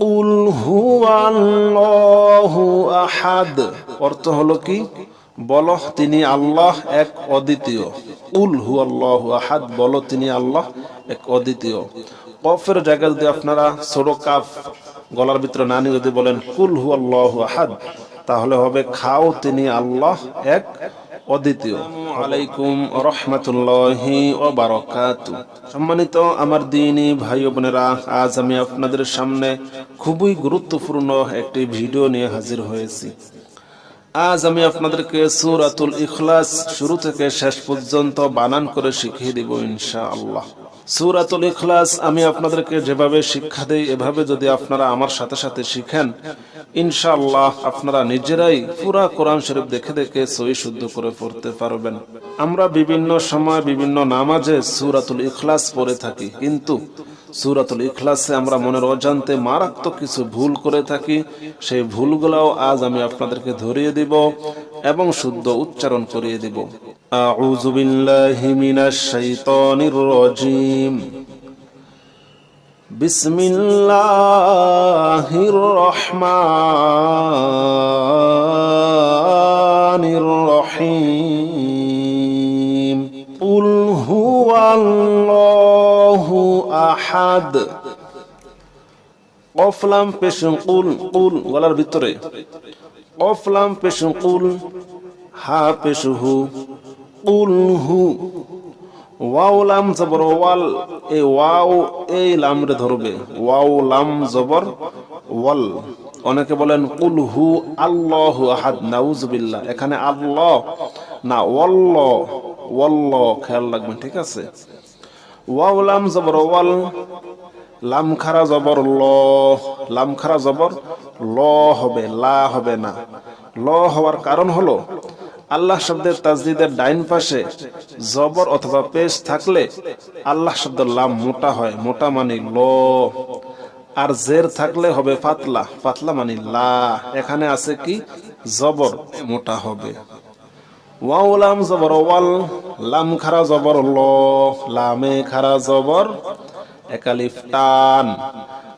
কুল হুয়াল্লাহু আহাদ। অর্থ হলো কি? বলো তিনি আল্লাহ এক অদ্বিতীয়। উল হু আল্লাহ আহাদ বলো তিনি আল্লাহ এক অদ্বিতীয়। কফের জায়গায় যদি আপনারা ছোট কাফ গলার ভিতরে না নিয়ে যদি বলেন, কুল হু আল্লাহ আহাদ, তাহলে হবে খাও তিনি আল্লাহ এক অদ্বিতীয়। আলাইকুম সম্মানিত আমার দিনী ভাই বোনেরা, আজ আমি আপনাদের সামনে খুবই গুরুত্বপূর্ণ একটি ভিডিও নিয়ে হাজির হয়েছি। আজ আমি আপনাদেরকে সুরাতুল ইখলাস শুরু থেকে শেষ পর্যন্ত বানান করে শিখিয়ে দিব ইনশা আল্লাহ সুরাতুল ইখলাস আমি আপনাদেরকে যেভাবে শিক্ষা দেই, এভাবে যদি আপনারা আমার সাথে সাথে শিখেন ইনশাআল্লাহ আপনারা নিজেরাই পুরা কোরআন শরীফ দেখে দেখে সই শুদ্ধ করে পড়তে পারবেন। আমরা বিভিন্ন সময় বিভিন্ন নামাজে সুরাতুল ইখলাস পড়ে থাকি, কিন্তু সুরাতুল ইখলাসে আমরা মনের অজান্তে মারাত্মক কিছু ভুল করে থাকি। সেই ভুলগুলোও আজ আমি আপনাদেরকে ধরিয়ে দিব এবং শুদ্ধ উচ্চারণ করিয়ে দিব। আউযু বিল্লাহি মিনাশ শাইতানির রাজিম। بسم الله الرحمن الرحيم قل هو الله أحد অফলাম পেশন কুল কুল গলার ভিতরে অফলাম পেশন কুল হা পেশু হু কুল হু ওয়াও লাম জবর, ওয়াল, এই ওয়াও, এই লাম রে ধরবে। ওয়াও লাম জবর, ওয়াল। অনেকে বলেন, কুল হু আল্লাহ আহাদ নাউজুবিল্লাহ এখানে আল্লাহ, না, ওয়াল্ল ওয়াল্ল, খেয়াল রাখবেন, ঠিক আছে? ওয়াও লাম জবর, ওয়াল, লাম খারা জবর, ল, লাম খারা জবর, ল হবে, লা হবে না। ল হওয়ার কারণ হলো আল্লাহ শব্দের তাজদিদের ডাইন পাশে জবর অথবা পেশ থাকলে আল্লাহ শব্দ লাম মোটা হয়, মোটা মানে ল। আর জের থাকলে হবে পাতলা পাতলা মানে লা। এখানে আছে কি? জবর মোটা হবে। ওয়াও লাম জবর ওয়াল, লাম খারা জবর ল। লামে খারা জবর একালিফ টান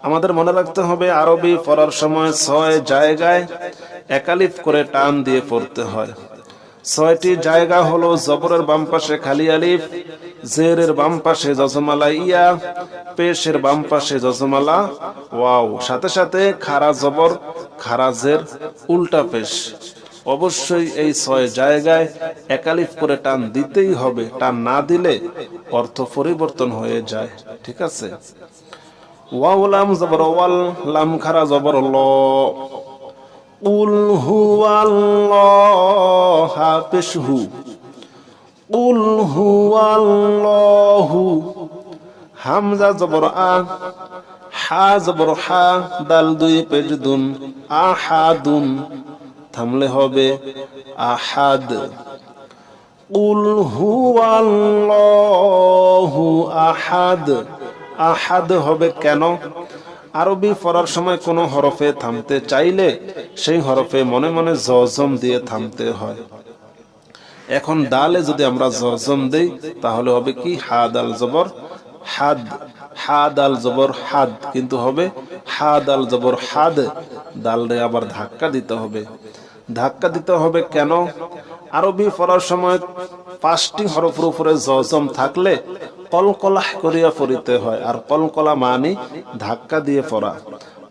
আমাদের মনে রাখতে হবে আরবি পড়ার সময় ছয় জায়গায় একালিফ করে টান দিয়ে পড়তে হয়। ছয়টি জায়গা হলো জবরের বাম পাশে খালি আলিফ, জেরের বাম পাশে জজমালা ইয়া, পেশের বাম পাশে জজমালা ওয়াও। সাথে সাথে খারা জবর, খারা জের, উল্টা পেশ। অবশ্যই এই ছয় জায়গায় একালিফ করে টান দিতেই হবে। টান না দিলে অর্থ পরিবর্তন হয়ে যায়। ঠিক আছে? ওয়াও লাম জবর, ওয়াল লাম খারা জবর, ল। উল হু আল্লাহ পেশ হু। উল হু আল্লাহু হামজা জবর আ, হা জবর হা, দাল দুই পেজ দুন, আহাদুন। থামলে হবে আহাদ। উল হু আল্লাহু আহাদ। আহাদ হবে কেন? আরবি পড়ার সময় কোনো হরফে থামতে চাইলে সেই হরফে মনে মনে জজম দিয়ে থামতে হয়। এখন দালে যদি আমরা জজম দেই, তাহলে হবে কি? হাদ আল জবর, হাদ হাদ আল জবর, হাদ। কিন্তু হবে হাদ আল জবর, হাদ। দালরে আবার ধাক্কা দিতে হবে। ধাক্কা দিতে হবে কেন? আরবি পড়ার সময় পাঁচটি হরফের উপরে জজম থাকলে কলকলাহ করিয়া পড়িতে হয়। আর কলকলা মানি ধাক্কা দিয়ে পড়া।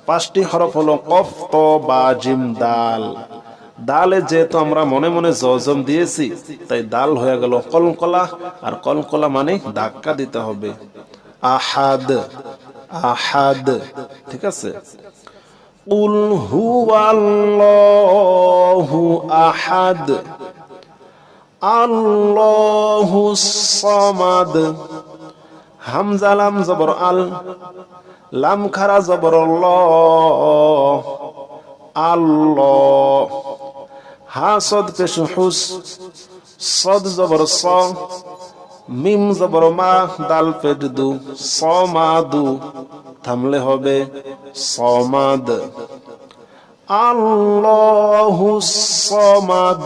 পাঁচটি হরফ হলো কফ, ত, বা, জিম, দাল। দালে যেহেতু আমরা মনে মনে জজম দিয়েছি, তাই দাল হয়ে গেল কলকলা, আর কলকলা মানে ধাক্কা দিতে হবে। আহাদ আহাদ, ঠিক আছে? উল হু আল্লাহু আহাদ। আল্লাহু সামাদ। হামজা লাম জবর আল, লাম খারা জবর ল। আল্লাহ। হা সদ পেশ হুস, সদ জবর স। মিম জবর মা, দাল পেট দু, সমাদু। থামলে হবে সমাদ। আল্লাহু সমাদ।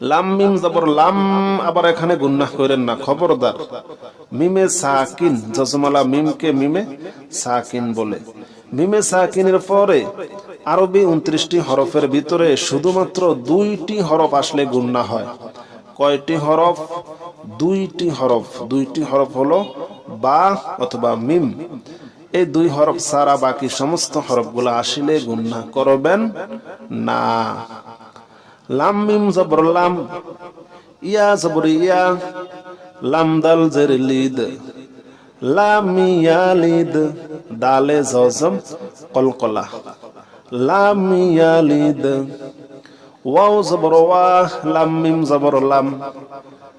লাম মিম জবর লাম, আবার এখানে গুন্নাহ করেন না, খবরদার। মিমে সাকিন জজমালা মিমকে মিমে সাকিন বলে। মিমে সাকিনের পরে আরবি উনত্রিশটি হরফের ভিতরে শুধুমাত্র দুইটি হরফ আসলে গুন্না হয়। কয়টি হরফ? দুইটি হরফ। দুইটি হরফ হলো বা অথবা মিম। এই দুই হরফ সারা বাকি সমস্ত হরফগুলো আসিলে গুন্না করবেন না। লাম মিম জবর লাম, ইয়া জবর ইয়া, লাম দাল জের লিদ, লাম ইয়ালিদ দালে জজম কলকলা লাম ইয়ালিদ ওয়াও জবর ওয়া, লাম মিম জবর লাম,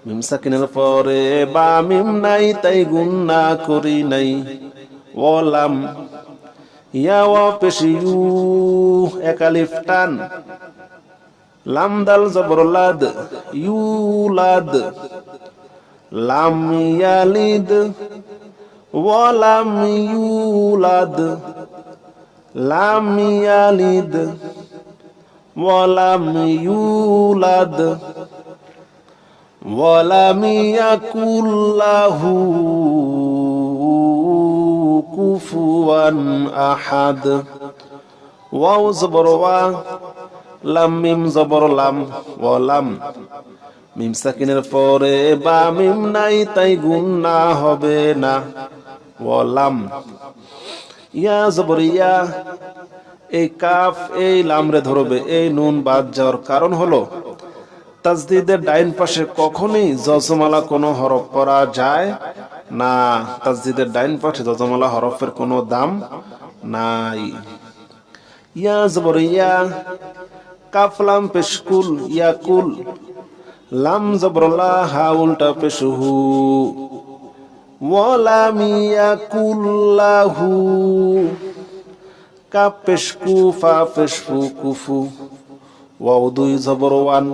মিম সাকিনের পরে বা মিম নাই, তাই গুন্না করি নাই ওলাম ইয়া ওয়া পেশি ইউ একালিফ টান لام دال زبر لاد يولاد لام يلد ولام يولاد لام يلد ولام يولاد ولم يكن له كفوا أحد. واو زبروا লাম, মিম, জবর, লাম ওয়ালাম মিম সাকিনের পরে বা মিম নাই, তাই গুন্না হবে না। ওয়ালাম ইয়া, জবর, ইয়া। এই কাফ, এই লামরে ধরবে, এই নুন বাদ যাওয়ার কারণ হলো, তাজদিদের ডাইন পাশে কখনই জজমালা কোনো হরফ করা যায় না। তাজদিদের ডাইন পাশে জজমালা হরফের কোনো দাম নাই। ইয়া, জবর, ইয়া। কাফলাম পেশকুল, ইয়াকুল। লাম জবরলা হা উল্টা পেশহু। ওয়ালাম ইয়াকুল্লাহু। কাপ পেশকু, ফা পেশফু, কুফু। ওয়াও দুই জবর ওয়ান।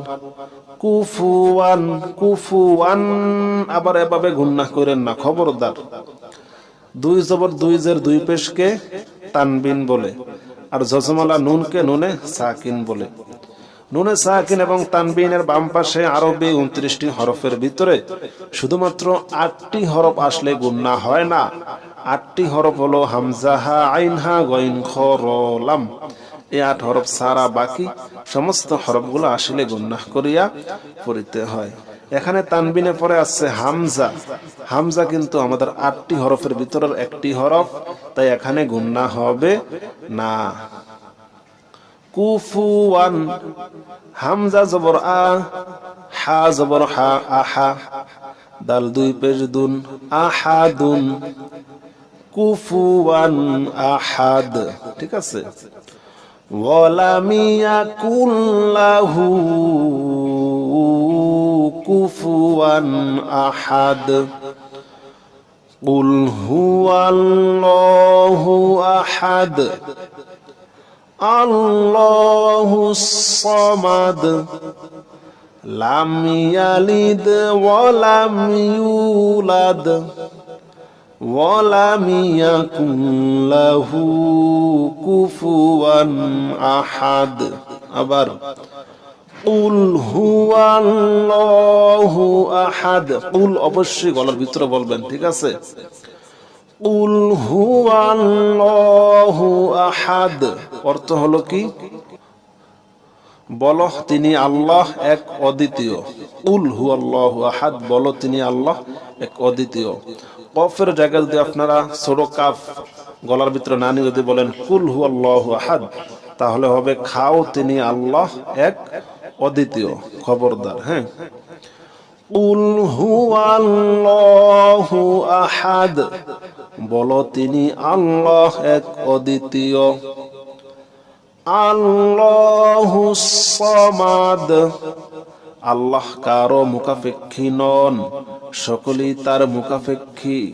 কুফুয়ান কুফুয়ান আবার এভাবে গুন্না করেন না, খবরদার। দুই জবর দুই জের দুই পেশকে তানবিন বলে। আর জজমালা নুনকে নুনে সাকিন বলে। নুনে সাকিন এবং তানবিনের বাম পাশে আরবি উনত্রিশটি হরফের ভিতরে। শুধুমাত্র আটটি হরফ আসলে গুন্না হয় না। আটটি হরফ হলো হামজাহা আইনহা গইন খরলাম এই আট হরফ সারা বাকি সমস্ত হরফগুলো আসলে গুন্নাহ করিয়া পড়িতে হয়। এখানে তানবিনে পরে আছে হামজা। হামজা কিন্তু আমাদের আটটি হরফের ভিতরের একটি হরফ, তাই এখানে গুন্না হবে না। কুফুয়ান হামজা জবর আ হা জবর হা আহা দাল দুই পেজ দুন আহাদুন কুফুয়ান আহাদ ঠিক আছে ولم يكن له كفوا احد قل هو الله احد الله الصمد لم يلد ولم يولد ولم يكن له كفوا أحد আবার কুল হুয়াল্লাহু আহাদ কুল অবশ্যই গলার ভিতরে বলবেন ঠিক আছে কুল হুয়াল্লাহু আহাদ অর্থ হলো কি? বলো, তিনি আল্লাহ এক অদ্বিতীয়। উল হু আল্লাহ আহাদ, বল, তিনি আল্লাহ এক অদ্বিতীয়। কফের জায়গায় যদি আপনারা ছোট কাফ গলার ভিতরে না নিয়ে যদি বলেন কুল হু আল্লাহ আহাদ তাহলে হবে, খাও, তিনি আল্লাহ এক অদ্বিতীয় খবরদার হ্যাঁ? উল হু আল্লাহ আহাদ, বলো, তিনি আল্লাহ এক অদ্বিতীয়। আল্লাহসমাদ আল্লাহ কারও মুখাপেক্ষী নন, সকলেই তার মুখাপেক্ষী।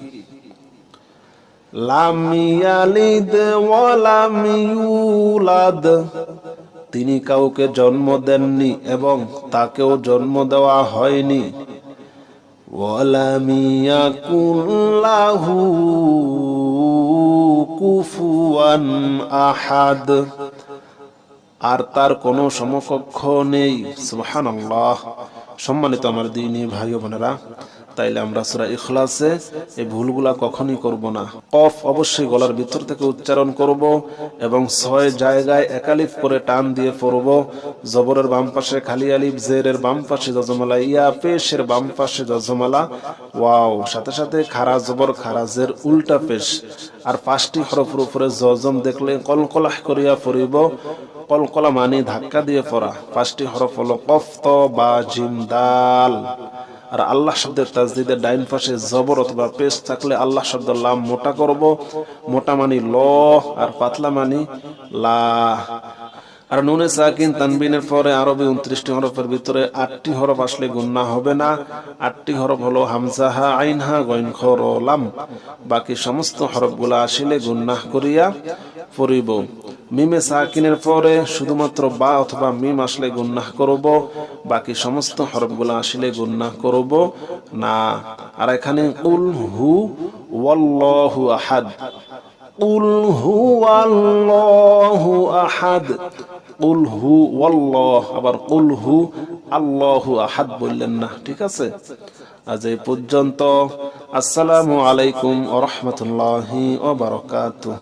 তিনি কাউকে জন্ম দেননি এবং তাকেও জন্ম দেওয়া হয়নি। কুফুয়ান আহাদ। আর তার কোনো সমকক্ষ নেই। সুবহানাল্লাহ। সম্মানিত আমার দিনী ভাই বোনেরা, তাইলে আমরা সূরা ইখলাসে এই ভুলগুলা কখনই করব না। কফ অবশ্যই গলার ভিতর থেকে উচ্চারণ করব এবং ছয় জায়গায় একালিফ করে টান দিয়ে পড়ব। জবরের বাম পাশে খালি আলিফ, জেরের বাম পাশে জজমালা, ইয়া পেশের বাম পাশে জজমালা। ওয়াও, সাথে সাথে খারা জবর খারাজের উল্টা পেশ। আর পাঁচটি হরফের উপরে জজম দেখলে কলকলাহ করিয়া পড়িব। কলকলা মানে ধাক্কা দিয়ে পড়া। পাঁচটি হরফ হলো কফত বা, জিম আর আল্লাহ শব্দের তাজদিদের ডাইন পাশে জবর অথবা পেশ থাকলে আল্লাহ শব্দ লাম মোটা করব। মোটা মানি ল আর পাতলা মানি লা। আর নুনে সাকিন তানবিনের পরে আরবি উনত্রিশটি হরফের ভিতরে আটটি হরফ আসলে গুন্না হবে না। আটটি হরফ হলো হামজাহা আইনহা গইন, খর, লাম। বাকি সমস্ত হরফগুলা আসলে গুন্নাহ করিয়া পড়িব। মিমে সাকিনের পরে শুধুমাত্র বা অথবা মিম আসলে গুন্নাহ করব, বাকি সমস্ত হরফগুলো আসলে গুন্নাহ করব, না। আর এখানে উল হু ওয়াল্লাহু আহাদ। উল হু আল্লাহু আহাদ। উল হু ওয়াল্লাহ, আবার উল হু আল্লাহু আহাদ বললেন না, ঠিক আছে? আজ এই পর্যন্ত। আসসালামু আলাইকুম ওয়া বারাকাতুহু।